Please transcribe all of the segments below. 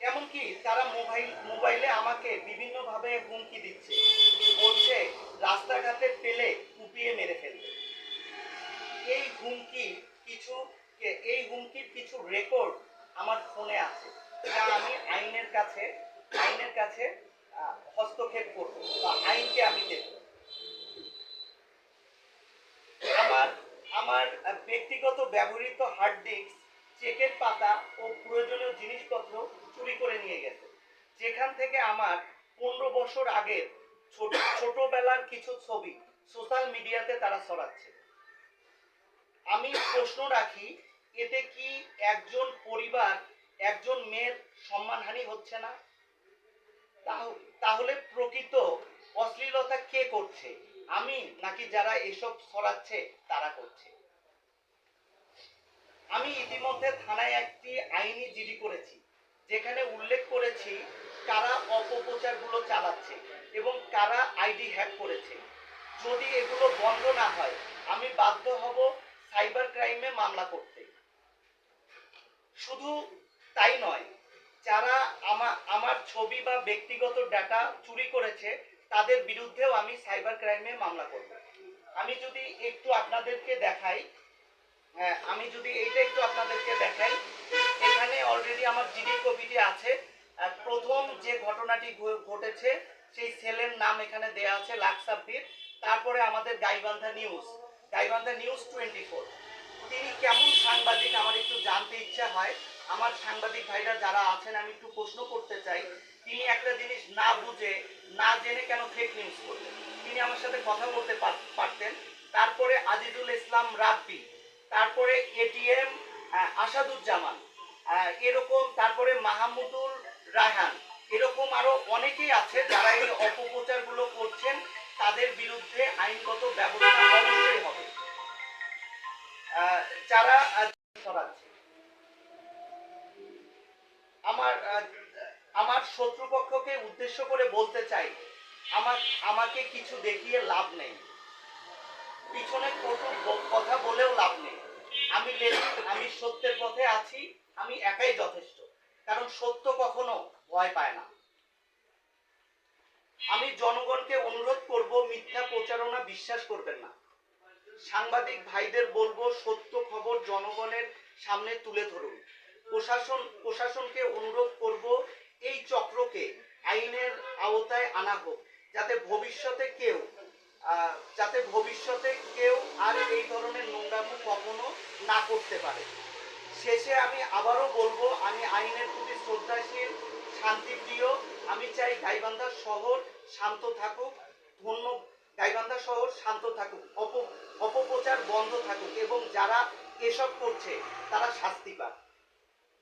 এমনকি তারা মোবাইল, মোবাইলে আমাকে বিভিন্নভাবে হুমকি দিচ্ছে। বলছে, রাস্তাঘাটে পেলে কুপিয়ে মেরে ফেলবে। এই হুমকি কিছু এই হুমকির কিছু রেকর্ড আমার ফোনে আছে। যা আমি আইনের কাছে আইনের কাছে হস্তক্ষেপ করব বা আইনকে আমি দেব। আমার আমার ব্যক্তিগত ব্যবহৃত হার্ড ডিস্ক চেকের পাতা ও প্রয়োজনীয় জিনিসপত্র চুরি করে নিয়ে গেছে। যেখান থেকে আমার পনেরো বছর আগের ছোট, ছোটবেলার কিছু ছবি সোশ্যাল মিডিয়াতে তারা ছড়াচ্ছে। আমি প্রশ্ন রাখি, এতে কি একজন পরিবার, একজন মেয়ের সম্মানহানি হচ্ছে না? তাহ- তাহলে প্রকৃত অশ্লীলতা কে করছে? আমি নাকি যারা এসব ছড়াচ্ছে তারা করছে? আমি ইতিমধ্যে থানায় একটি আইনি জিডি করেছি, যেখানে উল্লেখ করেছি কারা অপপ্রচারগুলো চালাচ্ছে এবং কারা আইডি হ্যাক করেছে। যদি এগুলো বন্ধ না হয়, আমি বাধ্য হব সাইবার ক্রাইমে মামলা করতে। শুধু তাই নয়, যারা আমার আমার ছবি বা ব্যক্তিগত ডাটা চুরি করেছে, তাদের বিরুদ্ধেও আমি সাইবার ক্রাইমে মামলা করব। আমি যদি একটু আপনাদেরকে দেখাই হ্যাঁ আমি যদি এইটা একটু আপনাদেরকে দেখাই। এখানে অলরেডি আমার জিডি কপিটি আছে। প্রথম যে ঘটনাটি ঘটেছে, সেই সেলের নাম এখানে দেয়া আছে লাকসাব্বির তারপরে আমাদের Gaibandha news. Gaibandha news twenty four. তিনি কেমন সাংবাদিক, আমার একটু জানতে ইচ্ছা হয়। আমার সাংবাদিক ভাইরা যারা আছেন, আমি একটু প্রশ্ন করতে চাই। তিনি একটা জিনিস না বুঝে, না জেনে কেন ফেক নিউজ করলেন? তিনি আমার সাথে কথা বলতে পারতেন। তারপরে আজিজুল ইসলাম রাব্বি। তারপরে এটিএম আসাদুজ্জামান এরকম তারপরে মাহমুদুল রায়হান, এরকম আরও অনেকেই আছে যারা এই অপপ্রচারগুলো করছেন, তাদের বিরুদ্ধে আইনগত ব্যবস্থা অবশ্যই হবে। যারা ছড়াচ্ছে আমার আমার শত্রুপক্ষকে উদ্দেশ্য করে বলতে চাই, আমার, আমাকে কিছু দেখিয়ে লাভ নেই। পিছনে কটু কথা বলেও লাভ নেই। আমি আমি সত্যের পথে আছি, আমি একাই যথেষ্ট। কারণ সত্য কখনো ভয় পায় না। আমি জনগণকে অনুরোধ করব, মিথ্যা প্রচারণা বিশ্বাস করবেন না। সাংবাদিক ভাইদের বলব, সত্য খবর জনগণের সামনে তুলে ধরুন। প্রশাসন, প্রশাসনকে অনুরোধ করব, এই চক্রকে আইনের আওতায় আনা হোক, যাতে ভবিষ্যতে কেউ যাতে ভবিষ্যতে কেউ আর এই ধরনের নোংরামো না করতে পারে। শেষে আমি আবারও বলব, আমি আইনের প্রতি শ্রদ্ধাশীল, শান্তিপ্রিয়। আমি চাই গাইবান্ধা শহর শান্ত থাকুক, ধন্য, গাইবান্ধা শহর শান্ত থাকুক, অপ, অপপ্রচার বন্ধ থাকুক এবং যারা এসব করছে, তারা শাস্তি পাক।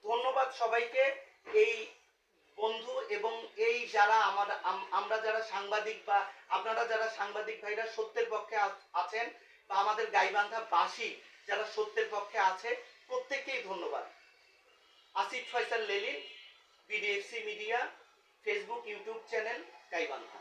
ধন্যবাদ সবাইকে। এই বন্ধু এবং এই যারা আমার আমরা যারা সাংবাদিক বা আপনারা যারা সাংবাদিক ভাইরা সত্যের পক্ষে বা আমাদের গাইবান্ধা বাসী যারা সত্যের পক্ষে আছে, প্রত্যেককেই ধন্যবাদ। Asif Faisal Lelin, BDFC media, Facebook, YouTube channel Gaibandha.